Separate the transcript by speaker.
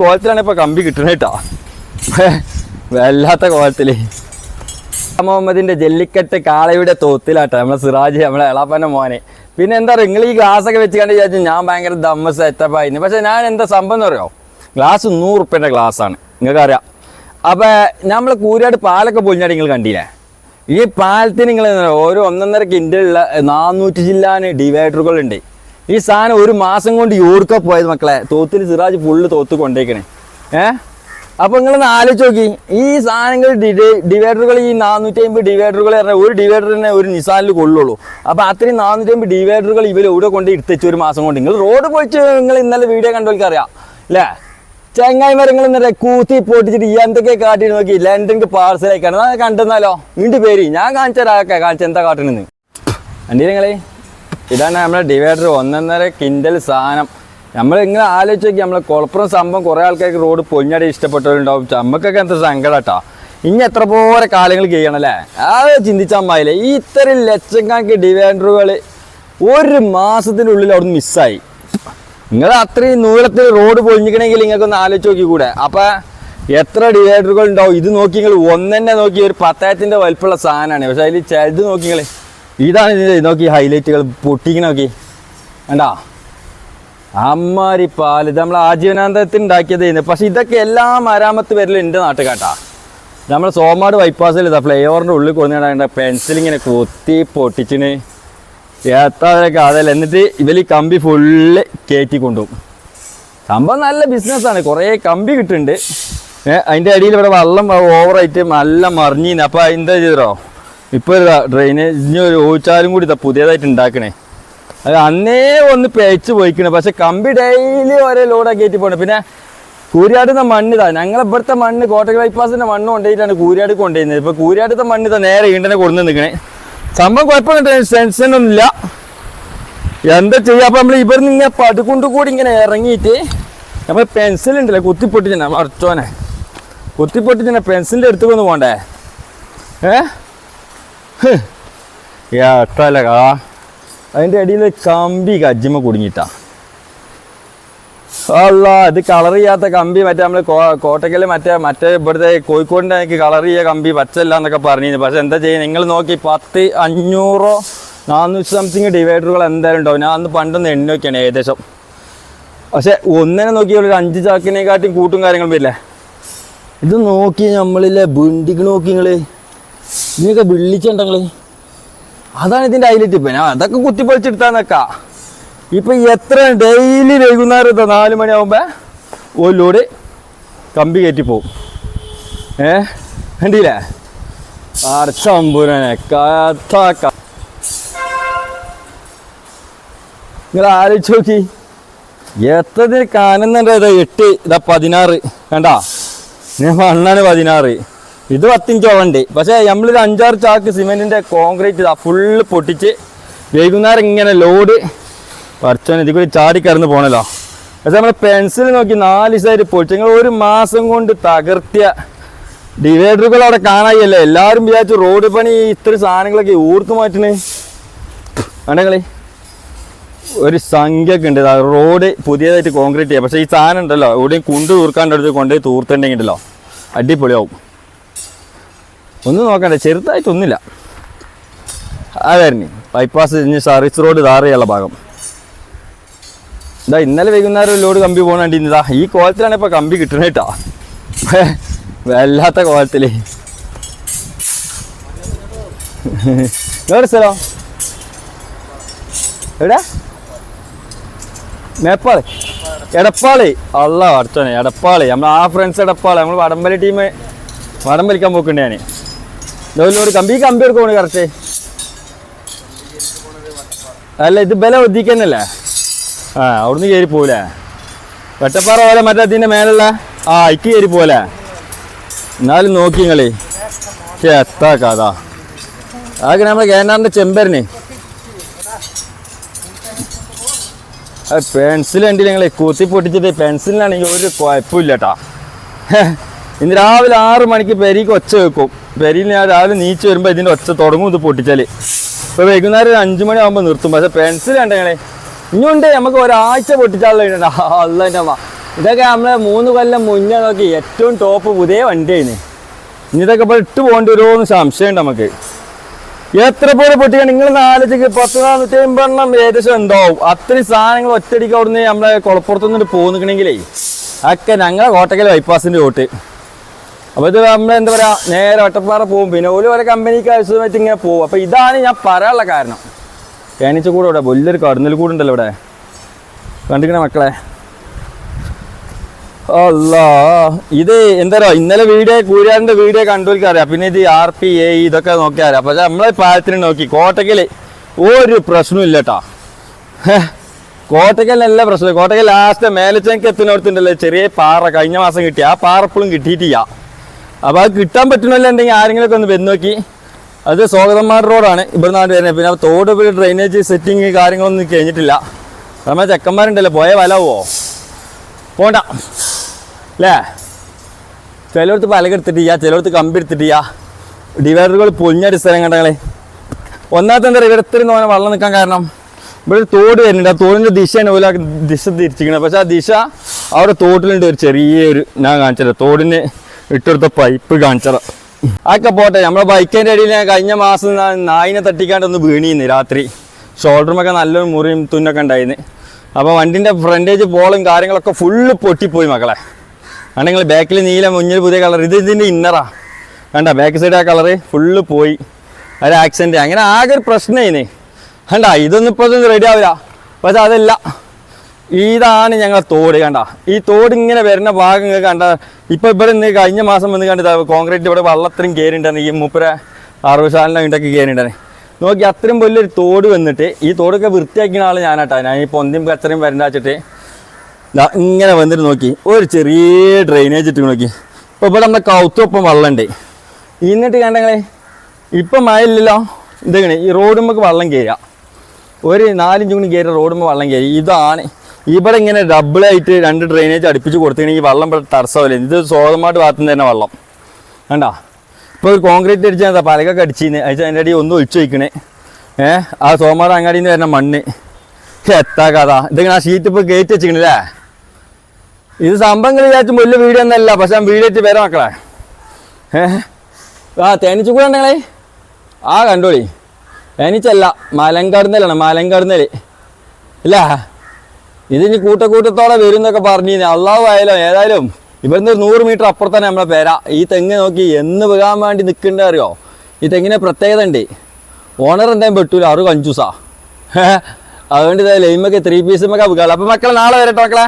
Speaker 1: കോലത്തിലാണ് ഇപ്പൊ കമ്പി കിട്ടണേ കേട്ടോ. വല്ലാത്ത കോലത്തിൽ. മുഹമ്മദിന്റെ ജല്ലിക്കെട്ട് കാളയുടെ തോത്തിലാട്ടോ നമ്മളെ സിറാജ് നമ്മളെ എളാപ്പന്റെ മോനെ. പിന്നെ എന്താ പറയുക നിങ്ങൾ ഈ ഗ്ലാസ് ഒക്കെ വെച്ച് കണ്ട് വിചാരിച്ചു ഞാൻ ഭയങ്കര ദമ്മ സെറ്റപ്പ് ആയിരുന്നു. പക്ഷെ ഞാൻ എന്താ സംഭവം എന്ന് പറയുമോ ഗ്ലാസ് നൂറ് റുപ്യന്റെ ഗ്ലാസ് ആണ്. നിങ്ങൾക്ക് അറിയാം അപ്പൊ നമ്മൾ കൂരാട് പാലൊക്കെ പൊളിഞ്ഞാടി നിങ്ങൾ കണ്ടില്ലേ? ഈ പാലത്തിന് നിങ്ങൾ ഓരോ ഒന്നൊന്നര കിൻഡിലുള്ള നാനൂറ്റി ജില്ലാന് ഡിവൈഡറുകൾ ഉണ്ട്. ഈ സാധനം ഒരു മാസം കൊണ്ട് യൂർക്ക പോയത് മക്കളെ. തോത്തിൽ സിറാജ് ഫുള്ള് തോത്ത് കൊണ്ടേക്കണേ. ഏഹ് അപ്പൊ നിങ്ങളൊന്ന് ആലോചിച്ച് നോക്കി. ഈ സാധനങ്ങൾ ഡിവൈഡറുകൾ ഈ നാനൂറ്റി അമ്പത് ഡിവൈഡറുകൾ പറഞ്ഞാൽ ഒരു ഡിവൈഡറിനെ ഒരു നിസാനിൽ കൊള്ളുള്ളൂ. അപ്പൊ അത്രയും നാനൂറ്റി അമ്പത് ഡിവൈഡറുകൾ ഇവർ എവിടെ കൊണ്ട് എടുത്തുവെച്ച് ഒരു മാസം കൊണ്ട്. നിങ്ങൾ റോഡ് പോയിട്ട് നിങ്ങൾ ഇന്നലെ വീഡിയോ കണ്ടവർക്ക് അറിയാം. അല്ലേ ചെങ്ങായിമരങ്ങൾ ഇന്നലെ കൂത്തി പൊട്ടിച്ചിട്ട് എന്തൊക്കെ കാട്ടി നോക്കി. ലണ്ടൻക്ക് പാർസൽ കണ്ടെന്നാലോ? ഇണ്ട് പേര്. ഞാൻ കാണിച്ചൊരാക്കെ കാണിച്ച എന്താ കാട്ടണെന്ന്. അണ്ടി നിങ്ങളെ. ഇതാണ് നമ്മുടെ ഡിവൈഡർ ഒന്നൊന്നര കിൻഡൽ സാധനം. നമ്മൾ ഇങ്ങനെ ആലോചിച്ച് നോക്കി നമ്മളെ കുളപ്പുറം സംഭവം കുറേ ആൾക്കാർക്ക് റോഡ് പൊഞ്ഞടി ഇഷ്ടപ്പെട്ടവരുണ്ടാവും. നമുക്കൊക്കെ എന്താ സങ്കടട്ടാ. ഇനി എത്ര പോലെ കാലങ്ങൾ ചെയ്യണല്ലേ അത് ചിന്തിച്ചാൽ മതിയില്ലേ. ഈ ഇത്രയും ലക്ഷക്കണക്ക് ഡിവൈഡറുകൾ ഒരു മാസത്തിനുള്ളിൽ അവിടുന്ന് മിസ്സായി. നിങ്ങൾ അത്രയും നൂലത്തിൽ റോഡ് പൊളിഞ്ഞിക്കണമെങ്കിൽ നിങ്ങൾക്കൊന്ന് ആലോചിച്ച് നോക്കി കൂടെ. അപ്പൊ എത്ര ഡിവൈഡറുകൾ ഉണ്ടാവും ഇത് നോക്കി നിങ്ങൾ ഒന്നെന്നെ നോക്കി ഒരു പത്തായത്തിന്റെ വലിപ്പമുള്ള സാധനമാണ് പക്ഷേ അതിൽ ചിലത് നോക്കി നിങ്ങൾ ഇതാണ് ഇതിന്റെ നോക്കി ഹൈലൈറ്റുകൾ പൊട്ടിക്കണ നോക്കി. വേണ്ടാ അമ്മാരി പാൽ. ഇത് നമ്മൾ ആജീവനാന്തത്തിൽ ഉണ്ടാക്കിയത് പക്ഷെ ഇതൊക്കെ എല്ലാ മരാമത്ത് വരലും എന്റെ നാട്ടിൽ കേട്ടാ നമ്മൾ സോമാട് ബൈപ്പാസിൽ ഇതാ ഫ്ലേവറിന്റെ ഉള്ളിൽ കൊടുത്തിട്ടുണ്ടാകേണ്ട പെൻസിൽ ഇങ്ങനെ കൊത്തി പൊട്ടിച്ചിന്. ഏത്താതൊക്കെ അതല്ല എന്നിട്ട് ഇവർ കമ്പി ഫുള്ള് കയറ്റി കൊണ്ടുപോകും സംഭവം നല്ല ബിസിനസ്സാണ് കുറേ കമ്പി കിട്ടുന്നുണ്ട്. അതിന്റെ അടിയിൽ ഇവിടെ വെള്ളം ഓവറായിട്ട് നല്ല മറിഞ്ഞിന്ന് അപ്പോൾ എന്താ ചെയ്തോ? ഇപ്പോൾ ഇതാ ഡ്രെയിനേജ് ഒരു ഓച്ചാലും കൂടി ഇതാ പുതിയതായിട്ട് ഉണ്ടാക്കണേ. അത് അന്നേ ഒന്ന് പേച്ച് പോയിക്കണേ. പക്ഷെ കമ്പി ഡെയിലി ഒരേ ലോഡാക്കി കയറ്റി പോകണം പിന്നെ കൂരിയാടുന്ന മണ്ണ് ഇതാ ഞങ്ങൾ ഇവിടുത്തെ മണ്ണ് കോട്ടക ബൈപ്പാസിന്റെ മണ്ണ് കൊണ്ടുപോയിട്ടാണ് കൂരിയാട് കൊണ്ടുപോയിരുന്നത് ഇപ്പൊ കൂരിയാടുത്തെ മണ്ണ് ഇതാ നേരെ ഈണ്ടനെ കൊണ്ടു നിൽക്കണേ സംഭവം കുഴപ്പമില്ല ടെൻഷൻ ഒന്നുമില്ല എന്താ ചെയ്യാ? അപ്പൊ നമ്മൾ ഇവിടുന്ന് ഇങ്ങനെ പടുകൊണ്ട് കൂടി ഇങ്ങനെ ഇറങ്ങിയിട്ട് നമ്മൾ പെൻസിൽ ഉണ്ടല്ലേ കുത്തിപ്പൊട്ടിച്ചനെ അർച്ചോനെ കുത്തിപ്പൊട്ടിച്ചനെ പെൻസിലിന്റെ അടുത്ത് ഒന്ന് പോണ്ടേ? ഏ? ഏട്ടല്ല കാ അതിന്റെ അടിയിൽ കമ്പി കജ്ജിമ കുടുങ്ങിട്ടാ. അല്ല ഇത് കളർ ചെയ്യാത്ത കമ്പി മറ്റേ നമ്മൾ കോട്ടക്കൽ മറ്റേ മറ്റേ ഇവിടുത്തെ കോഴിക്കോടിന്റെ എനിക്ക് കളർ ചെയ്യ കമ്പി പച്ചല്ല എന്നൊക്കെ പറഞ്ഞിരുന്നു. പക്ഷെ എന്താ ചെയ്യുക നിങ്ങൾ നോക്കി പത്ത് അഞ്ഞൂറോ നാനൂറ്റി സംതിങ് ഡിവൈഡറുകൾ എന്തായാലും ഉണ്ടാവും. ഞാൻ അന്ന് പണ്ടൊന്ന് എണ്ണി നോക്കിയാണ് ഏകദേശം. പക്ഷെ ഒന്നിനെ നോക്കി ഒരു അഞ്ച് ചാക്കിനെക്കാട്ടിയും കൂട്ടും കാര്യങ്ങളും വരില്ലേ? ഇത് നോക്കി നമ്മളില്ലേ ബിണ്ടിക്ക് നോക്കി നിങ്ങൾ. ഇതിനൊക്കെ വിളിച്ചിട്ടുണ്ടെങ്കിൽ അതാണ് ഇതിന്റെ ഹൈലൈറ്റ് ഇപ്പൊ ഞാൻ അതൊക്കെ കുത്തിപ്പൊളിച്ചെടുത്താന്നൊക്കെ ഇപ്പൊ എത്ര ഡെയിലി വൈകുന്നേരം ഇതാ നാല് മണിയാവുമ്പോ ഒരു ലോഡ് കമ്പി കയറ്റി പോവും. ഏ? കണ്ടില്ലേ? അർച്ചമ്പുരനെ കഥ നിങ്ങൾ ആലോചിച്ച് നോക്കി. എത്രതിന് കാനുന്നുണ്ട് ഇതാ എട്ട് ഇതാ പതിനാറ്. കണ്ടാ? ഞാൻ മണ്ണാണ് പതിനാറ്. ഇത് പത്തിഞ്ചോളം ഉണ്ട് പക്ഷേ നമ്മളൊരു അഞ്ചാറ് ചാക്ക് സിമെന്റിന്റെ കോൺക്രീറ്റ് ഇതാ ഫുള്ള് പൊട്ടിച്ച് വൈകുന്നേരം ഇങ്ങനെ ലോഡ് പറിച്ചോൻ ഇതിൽ ചാടി കറന്ന് പോണല്ലോ. പക്ഷെ നമ്മൾ പെൻസിൽ നോക്കി നാല് സൈഡ് പൊളിച്ച് നിങ്ങൾ ഒരു മാസം കൊണ്ട് തകർത്തിയ ഡിവൈഡറുകൾ അവിടെ കാണാനില്ല എല്ലാവരും വിചാരിച്ചു റോഡ് പണി ഇത്ര സാധനങ്ങളൊക്കെ ഊർത്ത് മാറ്റണേ. ആണെങ്ങളെ? ഒരു സംഖ്യ ഒക്കെ ഉണ്ട് റോഡ് പുതിയതായിട്ട് കോൺക്രീറ്റ് ചെയ്യാം. പക്ഷേ ഈ സാധനം ഉണ്ടല്ലോ എവിടെയും കുണ്ട് തൂർക്കാണ്ട് അടുത്ത് കൊണ്ടുപോയി തൂർത്തുണ്ടെങ്കിൽ ഉണ്ടല്ലോ അടിപൊളിയാവും. ഒന്നും നോക്കണ്ട ചെറുതായിട്ടൊന്നുമില്ല അതായിരുന്നു. ബൈപ്പാസ് ഇനി സർവീസ് റോഡ് താറിയുള്ള ഭാഗം. ഇതാ ഇന്നലെ വൈകുന്നേരം ലോഡ് കമ്പി പോകണ കണ്ടിരുന്നതാ ഈ കോലത്തിലാണ് ഇപ്പോൾ കമ്പി കിട്ടണ കേട്ടോ. വല്ലാത്ത കോലത്തിൽ എവിടെ സ്ഥലം? എവിടെ? മേപ്പാളി. എടപ്പാളി. അള്ള അടുത്തനെ എടപ്പാളി. നമ്മൾ ആ ഫ്രണ്ട്സ് എടപ്പാളി. നമ്മൾ വടംപലി ടീം വടംബലിക്കാൻ പോക്കുണ്ട് ഞാൻ ലോഡ് കമ്പി കമ്പി എടുക്കണേ കറക്റ്റ് അല്ല ഇത് ബല ഒതിക്കന്നല്ലേ ആ അവിടുന്ന് കയറി പോവില്ലേ വെട്ടപ്പാറ പോലെ മറ്റേ അതിന്റെ മേലുള്ള ആ ഇക്ക് കയറി പോലെ എന്നാലും നോക്കി നിങ്ങളെ. എത്താ കഥ. അതൊക്കെ നമ്മളെ കേനാറിന്റെ ചെമ്പരന്. പെൻസിൽ കണ്ടില്ല നിങ്ങളെ? കുത്തി പൊട്ടിച്ചത് പെൻസിലിനാണെങ്കിൽ ഒരു കുഴപ്പമില്ല കേട്ടാ ഇന്ന് രാവിലെ ആറ് മണിക്ക് പെരിക്ക് ഒച്ച വെക്കും. പെരിയിൽ ഞാൻ രാവിലെ നീച്ച് വരുമ്പോൾ ഇതിന്റെ ഒച്ച തുടങ്ങും ഇത് പൊട്ടിച്ചാൽ ഇപ്പോൾ വൈകുന്നേരം ഒരു അഞ്ച് മണി ആകുമ്പോൾ നിർത്തും. പക്ഷേ പെൻസിൽ ഞങ്ങളെ ഇനിയുണ്ട്. നമുക്ക് ഒരാഴ്ച പൊട്ടിച്ചാലുള്ള അല്ല എന്റെ അമ്മ. ഇതൊക്കെ നമ്മളെ മൂന്ന് കൊല്ലം മുന്നേ നോക്കി ഏറ്റവും ടോപ്പ് പുതിയ വണ്ടിയാണ് ഇനി ഇതൊക്കെ ഇപ്പോൾ ഇട്ട് പോകേണ്ടി വരുമോന്ന് സംശയമുണ്ട് നമുക്ക്. എത്ര പോലെ പൊട്ടിക്കാൻ നിങ്ങൾ നാലിച്ചേക്ക് പത്ത് നാനൂറ്റി അമ്പെണ്ണം ഏകദേശം ഉണ്ടാവും അത്രയും സാധനങ്ങൾ ഒറ്റയടിക്ക് അവിടുന്ന് നമ്മളെ കുളപ്പുറത്തുനിന്ന് പോകുന്നിക്കണമെങ്കിലേ ഒക്കെ ഞങ്ങളെ കോട്ടക്കൽ ബൈപ്പാസിന്റെ ഓട്ട് അപ്പോൾ ഇത് നമ്മൾ എന്താ പറയുക നേരെ ഒറ്റപ്പാറ പോകും. പിന്നെ ഒരു വരെ കമ്പനിക്ക് ആവശ്യമായിട്ട് ഇങ്ങനെ പോകും. അപ്പോൾ ഇതാണ് ഞാൻ പറയാനുള്ള കാരണം. തേനീച്ച കൂടെ ഇവിടെ വലിയൊരു കടന്നൽ കൂടുണ്ടല്ലോ ഇവിടെ. കണ്ടിക്കണേ മക്കളെ? അല്ല ഇത് എന്താ പറയുക ഇന്നലെ വീഡിയോ കൂരാറിന്റെ വീഡിയോ അറിയാം. പിന്നെ ഇത് ആർ പി എ ഇതൊക്കെ നോക്കിയാൽ പക്ഷെ നമ്മളെ പാലത്തിന് നോക്കി. കോട്ടക്കൽ ഒരു പ്രശ്നവും ഇല്ല കേട്ടോ കോട്ടക്കൽ നല്ല പ്രശ്നം. കോട്ടക്കൽ ലാസ്റ്റ് മേലച്ചേക്ക് എത്തുന്നിടത്തുണ്ടല്ലോ ചെറിയ പാറ കഴിഞ്ഞ മാസം കിട്ടിയ ആ പാറ ഇപ്പോഴും കിട്ടിയിട്ടില്ല. അപ്പോൾ അത് കിട്ടാൻ പറ്റണമല്ലോ ഉണ്ടെങ്കിൽ ആരെങ്കിലുമൊക്കെ ഒന്ന് വന്ന് നോക്കി. അത് സ്വാഗതന്മാർ റോഡാണ് ഇവിടെ നാട് വരുന്നത്. പിന്നെ തോട് ഡ്രെയിനേജ് സെറ്റിങ് കാര്യങ്ങളൊന്നും കഴിഞ്ഞിട്ടില്ല. നമ്മൾ ചെക്കന്മാരുണ്ടല്ലോ. പോയ വലവോ പോണ്ട. അല്ലേ ചിലയിടത്ത് പലകെടുത്തിട്ട് ചെയ്യാ. ചിലയിടത്ത് കമ്പി എടുത്തിട്ട് ചെയ്യാ. ഡിവൈഡറുകൾ പൊളിഞ്ഞൊരു സ്ഥലം കണ്ടങ്ങളെ ഒന്നാമത്തെ എന്താ പറയുക? ഇവിടെ ഇത്രയും വെള്ളം നിൽക്കാൻ കാരണം ഇവിടെ തോട് വരുന്നുണ്ട്. ആ തോടിന്റെ ദിശയാണ് പോലെ ദിശ തിരിച്ചിരിക്കുന്നത് പക്ഷെ ആ ദിശ അവിടെ തോട്ടിലുണ്ട്. ഒരു ചെറിയൊരു ഞാൻ കാണിച്ചത് തോടിന് ഇട്ടെടുത്ത പൈപ്പ് കാണിച്ചത്. അതൊക്കെ പോട്ടെ നമ്മളെ ബൈക്കിന്റെ ഇടയിൽ കഴിഞ്ഞ മാസം നായിനെ തട്ടിക്കാണ്ട് ഒന്ന് വീണിന്ന് രാത്രി. ഷോൾഡറുമൊക്കെ നല്ലൊരു മുറിയും തുന്നൊക്കെ ഉണ്ടായിരുന്നു അപ്പോൾ വണ്ടിന്റെ ഫ്രണ്ടേജ് പോളും കാര്യങ്ങളൊക്കെ ഫുള്ള് പൊട്ടിപ്പോയി മക്കളെ. ആണ് നിങ്ങൾ ബാക്കിൽ നീല മുന്നിൽ പുതിയ കളർ ഇത് ഇതിന്റെ ഇന്നറാ വേണ്ട ബാക്ക് സൈഡ് ആ കളറ് ഫുള്ള് പോയി. ഒരു ആക്സിഡന്റ് അങ്ങനെ ആകെ ഒരു പ്രശ്നമായിന്. കണ്ട ഇതൊന്നും ഇപ്പോൾ റെഡി ആവില്ല. പക്ഷെ അതല്ല. ഇതാണ് ഞങ്ങൾ തോട് കണ്ട? ഈ തോട് ഇങ്ങനെ വരുന്ന ഭാഗം കണ്ട ഇപ്പൊ ഇവിടെ നിന്ന് കഴിഞ്ഞ മാസം വന്ന് കണ്ടത് കോൺക്രീറ്റ് ഇവിടെ വള്ളത്രയും കയറിണ്ടായിരുന്നു ഈ മുപ്പര അറുപശാലിന്റെ വീണ്ടൊക്കെ കയറിണ്ടാണ് നോക്കി അത്രയും വലിയൊരു തോട് വന്നിട്ട് ഈ തോടൊക്കെ വൃത്തിയാക്കിയ ആൾ ഞാനാട്ടാ. ഞാൻ ഈ പൊന്തിയും കച്ചറയും വരണ്ട വെച്ചിട്ട് ഇങ്ങനെ വന്നിട്ട് നോക്കി. ഒരു ചെറിയ ഡ്രെയിനേജ് ഇട്ട് നോക്കി. ഇപ്പൊ ഇവിടെ നമ്മുടെ കൗത്തൊപ്പം വള്ളണ്ട്. എന്നിട്ട് കണ്ടങ്ങളെ ഇപ്പം മഴ ഇല്ലല്ലോ? ഇതെങ്ങനെ? ഈ റോഡുമ്പോൾ വെള്ളം കയറുക ഒരു നാലഞ്ച് മണി കയറി റോഡുമ്പോൾ വള്ളം കയറി ഇതാണ് ഇവിടെ ഇങ്ങനെ ഡബിൾ ആയിട്ട് രണ്ട് ഡ്രെയിനേജ് അടുപ്പിച്ച് കൊടുത്തിട്ടുണ്ടെങ്കിൽ വെള്ളം ഇവിടെ തടസ്സമല്ലേ ഇത് സ്വതമായിട്ട് ഭാഗത്തുനിന്ന് തന്നെ വെള്ളം. കണ്ടാ? ഇപ്പോൾ ഒരു കോൺക്രീറ്റ് അടിച്ചാൽ എന്താ പലകൊക്കെ അടിച്ചിന്ന് അയച്ചാൽ അതിന്റെ അടി ഒന്നും ഒഴിച്ചു വയ്ക്കണേ ഏഹ് ആ സോമാട് അങ്ങാടിയിൽ നിന്ന് വരുന്ന മണ്ണ്. എത്താ കഥ. ഇതിങ്ങനെ ആ ഷീറ്റ് ഇപ്പോൾ കയറ്റി വെച്ചിക്കണല്ലേ ഇത് സംഭവങ്ങൾ വിചാരിച്ചും വലിയ വീഡിയോ ഒന്നല്ല പക്ഷെ ഞാൻ വീഡിയോ ആയിട്ട് വരാം മക്കളെ. ഏഹ് ആ തേനീച്ച കൂടെ ഉണ്ടെങ്കിലേ? ആ കണ്ടോളി. തേനീച്ചല്ല മലങ്കടന്നലാണ് മലങ്കടന്നൽ ഇല്ല? ഇതിന് കൂട്ടക്കൂട്ടത്തോടെ വരും എന്നൊക്കെ പറഞ്ഞു അള്ളാഹു ആയാലും ഏതായാലും ഇവിടുന്ന് ഒരു നൂറ് മീറ്റർ അപ്പുറത്താണ് നമ്മളെ പേര. ഈ തെങ്ങ് നോക്കി എന്ന് വീഴാൻ വേണ്ടി നിൽക്കേണ്ട അറിയോ? ഈ തെങ്ങിനെ പ്രത്യേകത ഉണ്ട്. ഓണർ എന്തായാലും പെട്ടൂല. ആറ് കഞ്ചൂസാ. അതുകൊണ്ട് ലൈമൊക്കെ ത്രീ പീസുമൊക്കെ വീകാളെ അപ്പം മക്കളെ നാളെ വരട്ടെ മക്കളെ.